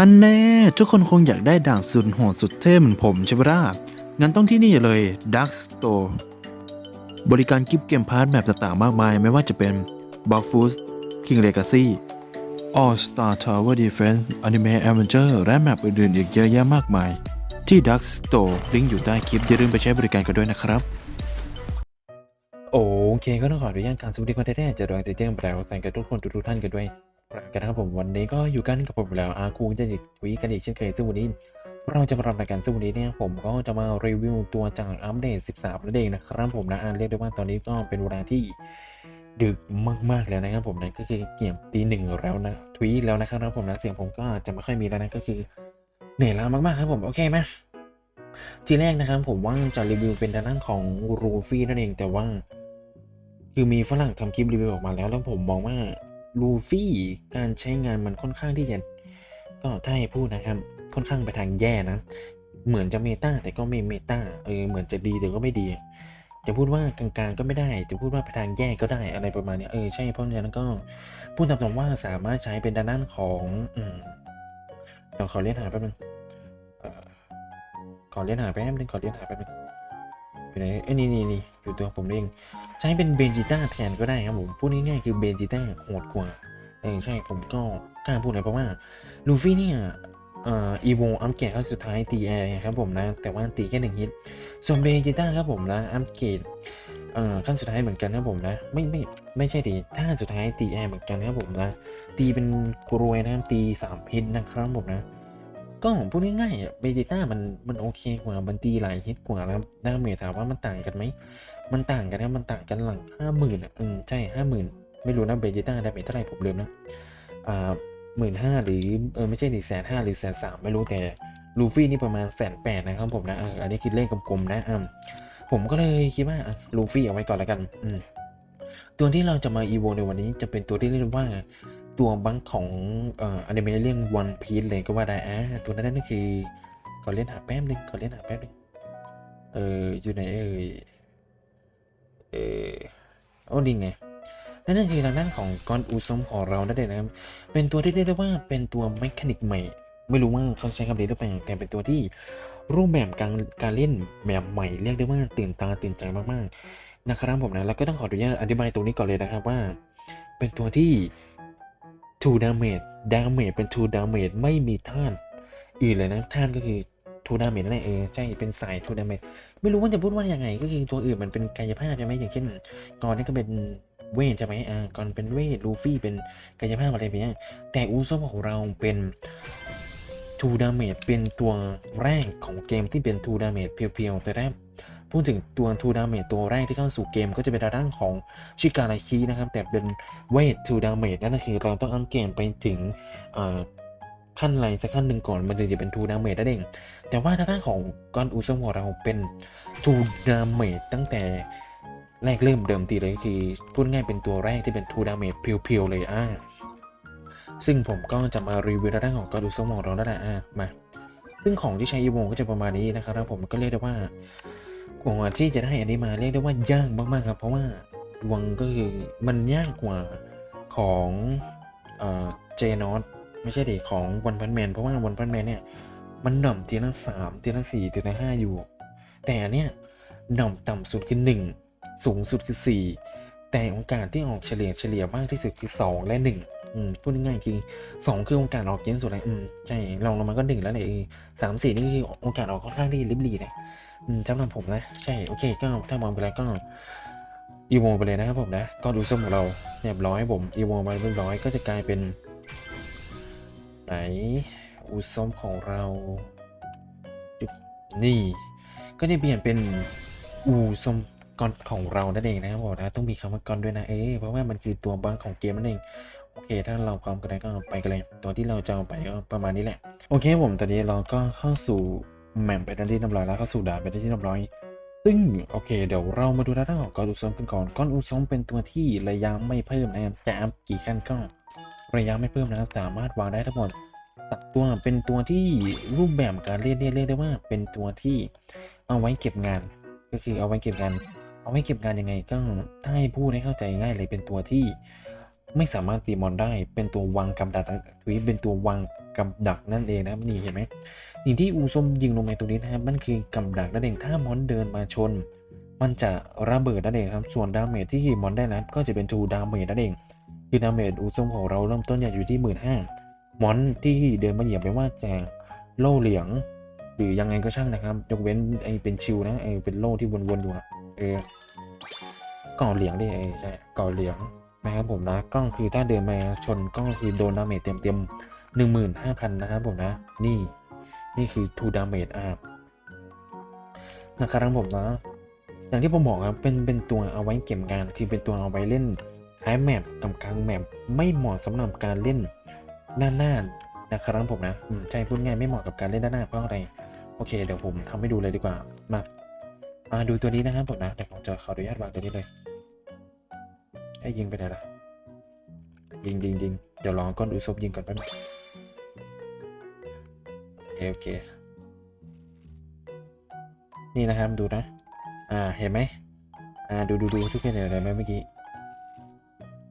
ฮันแน่ทุกคนคงอยากได้ด่างสุดโหดสุดเท่เหมือนผมใช่ปะล่ะงั้นต้องที่นี่เลย Dark Store บริการกิฟต์เกมพาร์ทแบบต่างๆมากมาย ไม่ว่าจะเป็น b o x Food King Legacy All Star Tower Defense Anime Adventure และแมปอื่นๆอีกเยอะแยะมากมาย ที่ Dark Store ลิงก์อยู่ใต้คลิป อย่าลืมไปใช้บริการกันด้วยนะครับ โอเคก็ต้องขออนุญาตการสวัสดีคนแท้ๆจะรองจะแจ้งแปลว่าแสงกับทุกคนทุกๆท่านกันด้วย กันนะครับผมวันนี้ก็อยู่กันกับผมแล้วอาคูจะจิตวีกันอีกเช่นเคยซึ่งวันนี้เราจะมาทำรายการซึ่งวันนี้เนี่ยผมก็จะมารีวิวตัวจากอัปเดต 13นั่นเองนะครับผมนะอ่านเรียกได้ว่าตอนนี้ก็เป็นเวลาที่ดึกมากๆแล้วนะครับผมนะก็คือเกี่ยมตีหนึ่งแล้วนะทวีแล้วนะครับผมนะเสียงผมก็จะไม่ค่อยมีแล้วนะก็คือเหนื่อยล้ามากๆครับผมโอเคไหมทีแรกนะครับผมว่าจะรีวิวเป็นด้านของรูฟี่นั่นเองแต่ว่า คือมีฝรั่งทำคลิปรีวิวออกมาแล้วแล้วผมมองว่า ลูฟี่การใช้งานมันค่อนข้างที่จะก็ถ้าให้พูดนะครับค่อนข้างไปทางแย่นะ เหมือนจะเมตาแต่ก็ไม่เมตาเออเหมือนจะดีแต่ก็ไม่ดี จะพูดว่ากลางๆก็ไม่ได้ จะพูดว่าไปทางแย่ก็ได้อะไรประมาณนี้เออใช่เพราะฉะนั้นก็พูดตามตรงว่าสามารถใช้เป็นด้านของอืมเดี๋ยวขอเลียนหาแป๊บนึงขอเลียนหาแป๊บนึงขอเลียนหาแป๊บนึง ไหนเอ้นี่นี่นี่อยู่ตัวผมเอง ใช้เป็นเบนจิต้าแทนก็ได้ครับผมพูดง่ายๆคือเบนจิต้าโหดกว่าเออใช่ผมก็กล้าพูดเลยเพราะว่าลูฟี่เนี่ยอ่ออีโวอัปเกรดครั้งสุดท้ายตีแอร์ครับผมนะ แต่ว่าตีแค่หนึ่งฮิต ส่วนเบนจิต้าครับผมนะอัปเกรดเอ่อขั้นสุดท้ายเหมือนกันครับผมนะ ไม่ไม่ไม่ใช่ตีถ้าสุดท้ายตีแอร์เหมือนกันครับผมนะ ตีเป็นกรวยนะครับตีสามฮิตนะครับผมนะ ก็พูดง่ายๆอะเบจิต้ามันมันโอเคกว่ามันตีหลายฮิตกว่าแล้วดาเมจถามว่ามันต่างกันไหม มันต่างกันนะมันต่างกันหลังห้าหมื่นอะอืมใช่ห้าหมื่นไม่รู้นะเบจิต้าดาเมจเท่าไหร่ผมลืมนะอ่าหมื่นห้าหรือเออไม่ใช่หนึ่งแสนห้าหรือแสนสามไม่รู้แต่ลูฟี่นี่ประมาณแสนแปดนะครับผมนะอันนี้คิดเลขกลมๆนะอืมผมก็เลยคิดว่าลูฟี่เอาไว้ก่อนแล้วกัน อืมตัวที่เราจะมาอีโวในวันนี้จะเป็นตัวที่เรียกว่า ตัวบังของเอ่ออนิเมะเรื่องวันพีซเลยก็ว่าได้อะตัวนั้นนั่นคือขอเล่นหาแป๊บนึงขอเล่นหาแป๊บนึงเอออยู่ไหนเอ่ยเออโอ้ดีไงนั่นคือทางด้านของกอนอูซอมของเรานั่นเองนะครับเป็นตัวที่เรียกได้ว่าเป็นตัวเมคานิกใหม่ ไม่รู้ว่าเขาใช้คำนี้หรือเปล่าแต่เป็นตัวที่รูปแบบการการเล่นแบบใหม่เรียกได้ว่าตื่นตาตื่นใจมากๆนะครับผมนะแล้วก็ต้องขออนุญาตอธิบายตรงนี้ก่อนเลยนะครับว่า เป็นตัวที่ 2 damage damage เป็น2 damage ไม่มีท่านอื่นเลยนะท่านก็คือ2 damage นั่นเออใช่ เป็นสาย2 damage ไม่รู้ว่าจะพูดว่ายังไง ก็คือตัวอื่นมันเป็นกายภาพใช่ไหมอย่างเช่นกอนนี่ก็เป็นเวทใช่ไหมอ่ากอนเป็นเวทลูฟี่เป็นกายภาพอะไรแบบนี้แต่อูซอมของเราเป็นทูดาเมจเป็นตัวแรกของเกมที่เป็นทูดาเมจเพียวๆแต่ถ้า พูดถึงตัวทูดาเมจตัวแรกที่เข้าสู่เกมก็จะเป็นทางด้านของชิการาคีนะครับ แต่เป็นเวททูดาเมจนั่นก็คือเราต้องอัพเกมไปถึงขั้นอะไรสักขั้นหนึ่งก่อนมันถึงจะเป็นทูดาเมจนั่นเองแต่ว่าทางด้านของกอนอูซอมของเราเป็นทูดาเมจตั้งแต่แรกเริ่มเดิมทีเลยก็คือพูดง่ายเป็นตัวแรกที่เป็นทูดาเมจเพียวๆเลยอ่าซึ่งผมก็จะมารีวิวทางด้านของกอนอูซอมของเรานั่นแหละอ่ามาซึ่งของที่ใช้อีโวก็จะประมาณนี้นะครับผมก็เรียกได้ว่า กว่าที่จะได้อันนี้มาเรียกได้ว่ายากมากๆครับเพราะว่าดวงก็คือมันยากกว่าของเจนอตไม่ใช่เด็กของวันพันแมนเพราะว่าวันพันแมนเนี่ยมันหน่อมทีละสามทีละสี่ทีละห้าอยู่ แต่เนี้ยหน่อมต่ำสุดคือหนึ่งสูงสุดคือสี่แต่โอกาสที่ออกเฉลี่ยเฉลี่ยมากที่สุดคือสองและหนึ่งอืมพูดง่ายๆคือสองคือโอกาสออกเยอะสุดเลยอืมใช่ลองลงมาก็หนึ่งแล้วเลยสามสี่นี่คือโอกาสออกค่อนข้างที่ลิบหลีเลย สำหรับผมนะ ใช่ โอเค ก็ถ้ามองไปแล้วก็อีโวไปเลยนะครับผมนะ ก็ดูส้มของเราเรียบร้อยผมอีโวมาเรียบร้อยก็จะกลายเป็น ไหนอูซอมของเราจุดนี่ ก็จะเปลี่ยนเป็นอูซอมกอนของเรานั่นเองนะครับผมนะต้องมีคำว่ากอนด้วยนะเอ๊เพราะว่ามันคือตัวบังของเกมนั่นเองโอเค ถ้าเราพร้อมกันแล้วก็ไปกันเลย ตัวที่เราจะเอาไปก็ประมาณนี้แหละ โอเคผมตอนนี้เราก็เข้าสู่ แหมปไปได้ที่เรียบร้อยแล้วเข้าสู่ด่านไปได้ที่เรียบร้อย ซึ่งโอเค เดี๋ยวเรามาดูด้านของก้อนอูซอมกันก่อนก้อนอูซอมเป็นตัวที่ระยะไม่เพิ่มนะครับแต่อัพกี่ขั้นก็ระยะไม่เพิ่มนะครับสามารถวางได้ทั้งหมดตัดตัวเป็นตัวที่รูปแบบการเล่นเรียกได้ว่า เป็นตัวที่เอาไว้เก็บงาน ก็คือเอาไว้เก็บงาน เอาไว้เก็บงานยังไงก็ถ้าให้พูดให้เข้าใจง่ายเลยเป็นตัวที่ ไม่สามารถตีมอนได้เป็นตัววางกับดักทวีเป็นตัววางกับดักนั่นเองนะครับนี่เห็นไหมสิ่งที่อูส้มยิงลงในตรงนี้นะครับมันคือกับดักนั่นเองถ้ามอนเดินมาชน มันจะระเบิดนั่นเองครับส่วนดาเมจที่มอนได้รับก็จะเป็นทูดาเมจนั่นเองคือดาเมจอูส้มของเราเริ่มต้นอยู่ที่หมื่นห้ามอนที่เดินมาเหยียบไม่ว่าจะโล่เหลียง หรือยังไงก็ช่างนะครับยกเว้นไอเป็นชิวนะไอเป็นโล่ที่วนๆอยู่อะเออก่อเหลียงดิเออใช่ก่อเหลียง นะครับผมนะก็คือถ้าเดินมาชนก็คือโดนดาเมจเต็มๆหนึ่งหมื่นห้าพันนะครับผมนะ นี่นี่คือ two damage อะนะครับผมนะ อย่างที่ผมบอกครับเป็นเป็นตัวเอาไว้เก็บงานคือเป็นตัวเอาไว้เล่นท้ายแมปกับกลางแมปไม่เหมาะสำหรับการเล่นหน้าหน้านะครับผมนะใช่พูดง่ายไม่เหมาะกับการเล่นด้าหน้าเพราะอะไรโอเค เดี๋ยวผมทำให้ดูเลยดีกว่ามามาดูตัวนี้นะครับผมนะเดี๋ยวผมจะขออนุญาตวางตัวนี้เลย อ้ยิงไปไหนล่ะ ยิงยิงยิงเดี๋ยวลองก้อนดูซบยิงก่อนแป๊บนึงโอเคโอเค นี่นะครับดูนะ อ่าเห็นไหมอ่าดูดูดูทุกคนเห็นอะไรไหมเมื่อกี้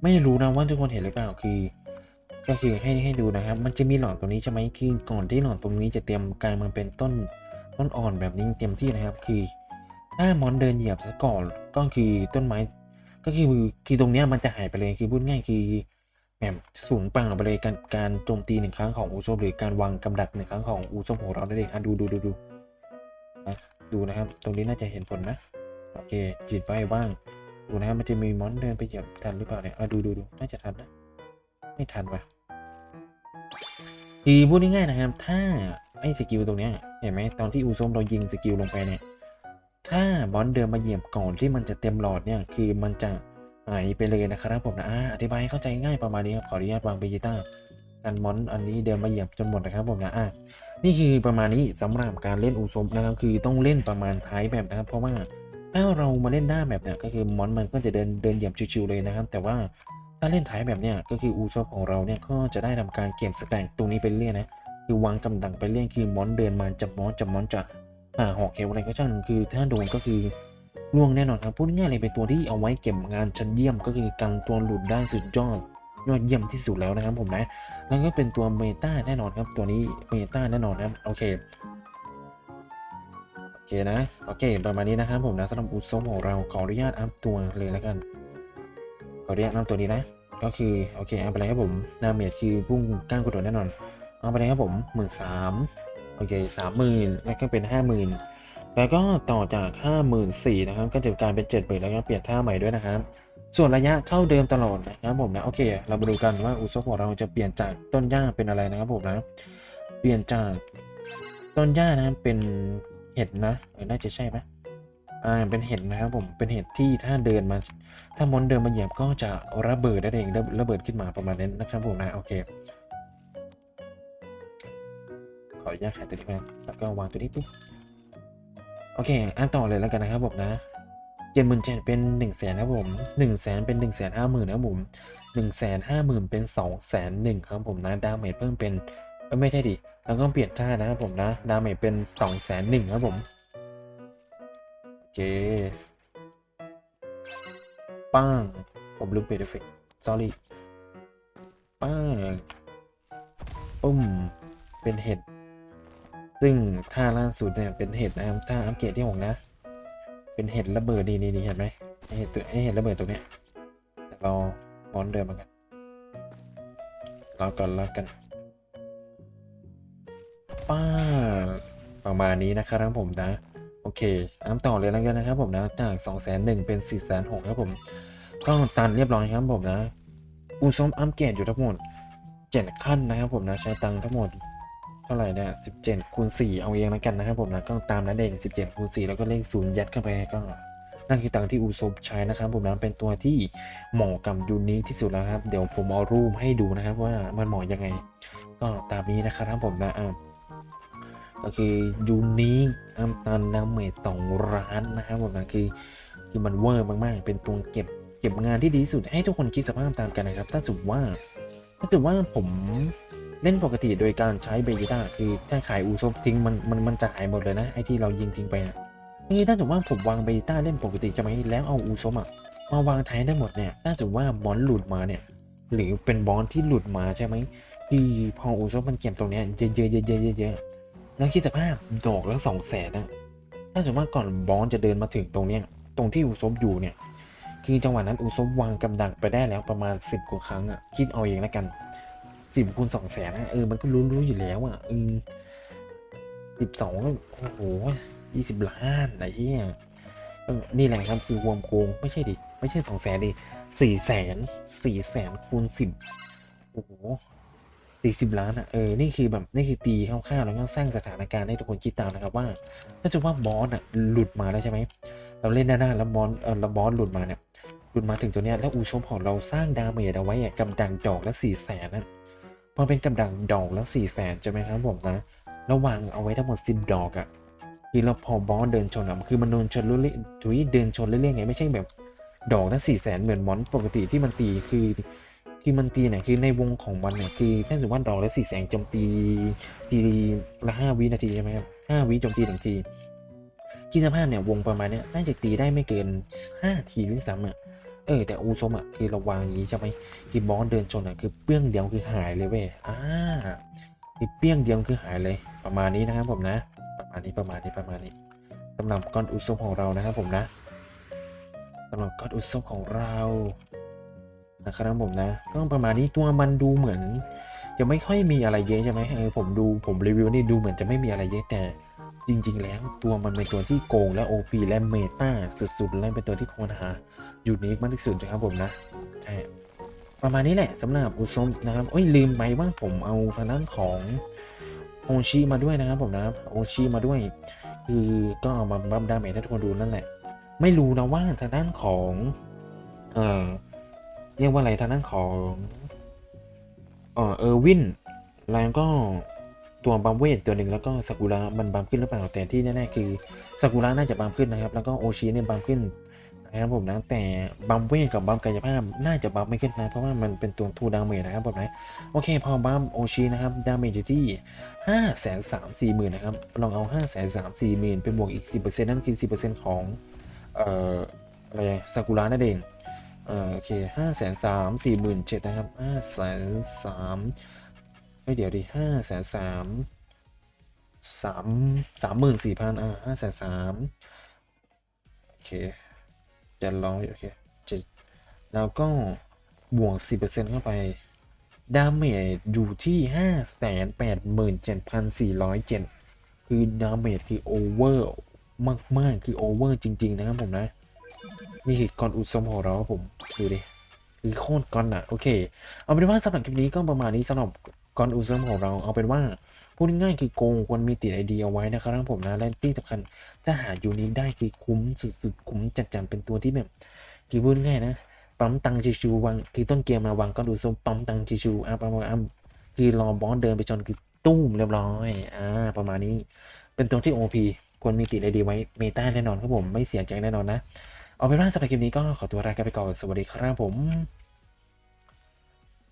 ไม่รู้นะว่าทุกคนเห็นหรือเปล่าคือ ก็คือให้ให้ดูนะครับ มันจะมีหลอดตรงนี้ใช่ไหมคือก่อนที่หลอดตรงนี้จะเตรียมกลายมาเป็นต้นต้นอ่อนแบบนี้เต็มที่นะครับ คือถ้ามอนเดินเหยียบซะก่อนก็คือต้นไม้ ก็คือคือตรงเนี้ยมันจะหายไปเลยคือพูดง่ายคือแบบสูญเปล่าไปเลยการการโจมตีหนึ่งครั้งของอูโซมหรือการวางกำดักหนึ่งครั้งของอูโซมของเราได้เลยอะดูดูดูดูนะดูนะครับ ตรงนี้น่าจะเห็นผลนะโอเคจีดไฟว่างดูนะครับมันจะมีมอนเดินไปเหยียบทันหรือเปล่าเนี่ยอะดูดูดูน่าจะทันนะไม่ทันว่ะคือพูดง่ายๆนะครับ ถ้าไอ้สกิลตรงเนี้ยเห็นไหมตอนที่อูส้มเรายิงสกิลลงไปเนี่ย ถ้าบอลเดินมาเหยียบก่อนที่มันจะเต็มหลอดเนี่ยคือมันจะหายไปเลยนะครับผมนะอาอธิบายเข้าใจง่ายประมาณนี้ครับขออนุญาตวางเบจิต้ากันมอนอันนี้เดินมาเหยียบจนหมดนะครับผมนะอ่านี่คือประมาณนี้สำหรับการเล่นอูซมนะครับคือต้องเล่นประมาณท้ายแบบนะครับ เพราะว่าถ้าเรามาเล่นหน้าแบบเนี่ยก็คือมอนมันก็จะเดินเดินเหยียบชิวๆเลยนะครับ แต่ว่าถ้าเล่นท้ายแบบเนี่ยก็คืออูซมของเราเนี่ยก็จะได้ทำการเก็บสแต็กตรงนี้ไปเรื่อยนะคือวางกำลังไปเรื่อยคือมอนเดินมาจับมอนจับมอนจะอ่า หอกเอวอะไรก็ช่างคือถ้าโดนก็คือล่วงแน่นอนครับพูดง่ายๆเลยเป็นตัวที่เอาไว้เก็บงานชั้นเยี่ยมก็คือกันตัวหลุดได้สุดยอดยอดเยี่ยมที่สุดแล้วนะครับผมนะแล้วก็เป็นตัวเมตาแน่นอนครับ ตัวนี้เมตาแน่นอนครับโอเคโอเคนะโอเคประมาณนี้นะครับผมนะสำหรับอุซมของเราขออนุญาตอัพตัวเลยแล้วกันขออนุญาตอัพตัวนี้นะ ก็คือโอเคเอาไปเลยครับผมดาเมจคือพุ่งก้างกระโดดแน่นอนเอาไปเลยครับผมหมื่นสาม โอเคสามหมื่นแล้วก็เป็นห้าหมื่นแล้วก็ต่อจาก54,000นสี่นะครับก็จะกลายเป็น70,000แล้วก็เปลี่ยนท่าใหม่ด้วยนะครับ ส่วนระยะเท่าเดิมตลอดนะครับผมนะโอเค เรามาดูกันว่าอุซบของเราจะเปลี่ยนจากต้นหญ้าเป็นอะไรนะครับผมนะเปลี่ยนจากต้นหญ้านะเป็นเห็ดนะน่าจะใช่ไหมอ่าเป็นเห็ดนะครับผมเป็นเห็ดที่ถ้าเดินมา ถ้ามอนเดินมาเหยียบก็จะระเบิดได้เองระระเบิดขึ้นมาประมาณนั้นนะครับผมนะโอเค ขออนุญาตหายตัวนี้มาแล้วก็วางตัวนี้ปุ๊บโอเคอ่านต่อเลยแล้วกันนะครับผมนะเจ็ดหมื่นเจ็ดเป็นหนึ่งแสนนะครับผมหนึ่งแสนเป็นหนึ่งแสนห้าหมื่นนะผมหนึ่งแสนห้าหมื่นเป็นสองแสนหนึ่งครับผมนะดาเมจเพิ่มเป็นไม่ใช่ดิแล้วก็เปลี่ยนท่านะครับผมนะดาเมจเป็นสองแสนหนึ่งครับผมโอเคป้างผมลืมเปลี่ยนเอฟเฟกต์ sorry ป้างปุ้มเป็นเห็ด ซึ่งท่าล่าสุดเนี่ยเป็นเห็ดนะครับท่าอัปเกรดที่หกนะ เป็นเห็ดระเบิดนี่นี่เห็นไหมไอเห็ดตัวไอเห็ดระเบิดตัวเนี้ยเรามอนเดิมมือนกันรอก่อนรอกันป้าประมาณนี้นะครับผมนะ โอเคน้ำต่อเลยแล้วกันนะครับผมนะ จากสองแสนหนึ่งเป็นสี่แสนหกครับผม ก็ตันเรียบร้อยครับผมนะ อูซอมอัปเกรดอยู่ทั้งหมดเจ็ดขั้นนะครับผมนะ ใช้ตังค์ทั้งหมด เท่าไหร่เนี่ยสิบเจ็ดคูณสี่เอาเองแล้วกันนะครับผมนะก็ตามนั้นเองสิบเจ็ดคูณสี่แล้วก็เลขศูนย์ยัดเข้าไปก็นั่นคือตังค์ที่อูซบใช้นะครับผมนะเป็นตัวที่เหมาะกับยูนิคที่สุดแล้วครับ เดี๋ยวผมเอารูปให้ดูนะครับว่ามันเหมาะยังไง ก็ตามนี้นะครับผมนะอะก็คือยูนิคอัมตันนาเมตสองร้านนะครับผมนะคือคือมันเวอร์มากๆ เป็นตัวเก็บเก็บงานที่ดีที่สุดให้ทุกคนคิดสภาพตามกันนะครับ ถ้าสมมติว่าถ้าสมมติว่าผม เล่นปกติโดยการใช้เบจิต้าคือถ้าขายอูซบทิ้งมันมันมันจะหายหมดเลยนะไอที่เรายิงทิ้งไปอะนี่ถ้าสมมติว่าผมวางเบจิต้าเล่นปกติจะไหมแล้วเอาอูซบอะมาวางท้ายได้หมดเนี่ยถ้าสมมติว่ามอนหลุดมาเนี่ยหรือเป็นบอสที่หลุดมาใช่ไหมที่พออุซบมันเก็บตรงเนี้ยเยอะๆเยอะเยอะแล้วคิดสภาพดอกละสองแสนนะถ้าสมมติว่าก่อนบอสจะเดินมาถึงตรงเนี้ยตรงที่อุซบอยู่เนี่ยคือจังหวะนั้นอุซบวางกำดักไปได้แล้วประมาณสิบกว่าครั้งอะคิดเอาเองแล้วกัน สิบคูณสองแสนนะเออมันก็รู้ๆอยู่แล้วอะเออสิบสองโอ้โหยี่สิบล้านอะไรเงี้ยนี่แหละครับคือรวมโกงไม่ใช่ดิ ไม่ใช่สองแสนดิสี่แสนสี่แสนคูณสิบโอ้โหสี่สิบล้านอะเออนี่คือแบบนี่คือตีคร่าวๆแล้วก็สร้างสถานการณ์ให้ทุกคนคิดตามนะครับว่าถ้าจะว่าบอสอะหลุดมาแล้วใช่ไหมเราเล่นด้าหน้าแล้วบอสเออแล้วบอสหลุดมาเนี่ยหลุดมาถึงตัวเนี้ยแล้วอูซบของเราสร้างดาเมจเอาไว้อะกำดังดอกละสี่แสนนะ พอเป็นกำดังดอกละสี่แสนใช่ไหมครับผมนะระวางเอาไว้ทั้งหมดสิบดอกอะ่ะคือเราพอบอสเดินชนอะคือมันโดนชนเรื่อยๆถุยเดินชนเรื่อยๆไงไม่ใช่แบบดอกละสี่แสนเหมือนมอนปกติที่มันตีคือที่มันตีเนี่ยคือในวงของมันเนี่ยคือถ้าสมมติว่าดอกละสี่แสนโจมตีตีละห้าวินาทีใช่ไหมครับห้าวิโจมตีหนึ่งทีคิดสภาพเนี่ยวงประมาณเนี้ยน่าจะตีได้ไม่เกินห้าทีหรือซ้ำอะ เออแต่อูซมอะคือเราวางอย่างนี้ใช่ไหมคือบอสเดินชนอะคือเปี้ยงเดียวคือหายเลยเว้ยอ่าคือเปี้ยงเดียวคือหายเลยประมาณนี้นะครับผมนะ ประมาณนี้ประมาณนี้ประมาณนี้สำหรับก้อนอุซมของเรานะครับผมนะสำหรับก้อนอุซมของเรานะครับผมนะก็ประมาณนี้ตัวมันดูเหมือนจะไม่ค่อยมีอะไรเยอะใช่ไหมเออผมดูผมรีวิวนี่ดูเหมือนจะไม่มีอะไรเยอะแต่จริงๆ แล้วตัวมันเป็นตัวที่โกงและ OP และเมตาสุดๆ และเป็นตัวที่ควรหา ยูนิคมากที่สุดนะครับผมนะใช่ประมาณนี้แหละสำหรับอุซมนะครับเอ้ยลืมไปว่าผมเอาทางด้านของโอชิมาด้วยนะครับผมนะโอชิมาด้วย คือก็เอามาบัมดาเมจให้ทุกคนดูนั่นแหละ ไม่รู้นะว่าทางด้านของเอ่อเรียกว่าอะไรทางด้านของเออเออร์วินแล้วก็ตัวบัมเวทตัวหนึ่งแล้วก็ซากุระมันบัมขึ้นหรือเปล่าแต่ที่แน่ๆคือซากุระน่าจะบัมขึ้นนะครับ แล้วก็โอชิเนี่ยบัมขึ้น นะครับผมนะแต่บัมเวทกับบัมกายภาพน่าจะบัมไม่ขึ้นนะ เพราะว่ามันเป็นตัวทูดาเมจนะครับผมนะโอเคพอบัมโอชินะครับดาเมจอยู่ที่ห้าแสนสามสี่หมื่นนะครับลองเอาห้าแสนสามสี่หมื่นเป็นบวกอีกสิบเปอร์เซ็นต์นั่นคือสิบเปอร์เซ็นต์ของเอ่ออะไรซากุระนั่นเองเอ่อโอเคห้าแสนสามสี่หมื่นเจ็ดนะครับห้าแสนสามเฮ้ยเดี๋ยวดิห้าแสนสามสามสามหมื่นสี่พันอ่าห้าแสนสามโอเค จะร้อยโอเคเจ็ดแล้วก็บวกสิบเปอร์เซ็นต์เข้าไป ดาเมจอยู่ที่ห้าแสนแปดหมื่นเจ็ดพันสี่ร้อยเจ็ดคือดาเมจคือโอเวอร์มาก ๆ คือโอเวอร์จริง ๆ นะครับผมนะ นี่คือกอนอุซมของเราครับผม ดูดิ คือโคตรกอนอะโอเค เอาเป็นว่าสำหรับคลิปนี้ก็ประมาณนี้สำหรับกอนอุซมของเราเอาเป็นว่า พูดง่ายๆคือโกงควรมีติดไอเดียเอาไว้นะครับผมนะและที่สำคัญถ้าหายูนิคได้คือคุ้มสุดๆคุ้มจัดๆเป็นตัวที่แบบคือพูดง่ายนะปั๊มตังชิวๆวางคือต้นเกมมาวางก็ดูโซมปั๊มตังชิวๆอะประมอะคือรอบอสเดินไปชนคือตุ้มเรียบร้อยอ่าประมาณนี้ เป็นตัวที่ OP ควรมีติดไอเดียไว้เมตาแน่นอนครับผมไม่เสียใจแน่นอนนะเอาเป็นว่าสำหรับคลิปนี้ก็ขอตัวลาไปก่อนสวัสดีครับผม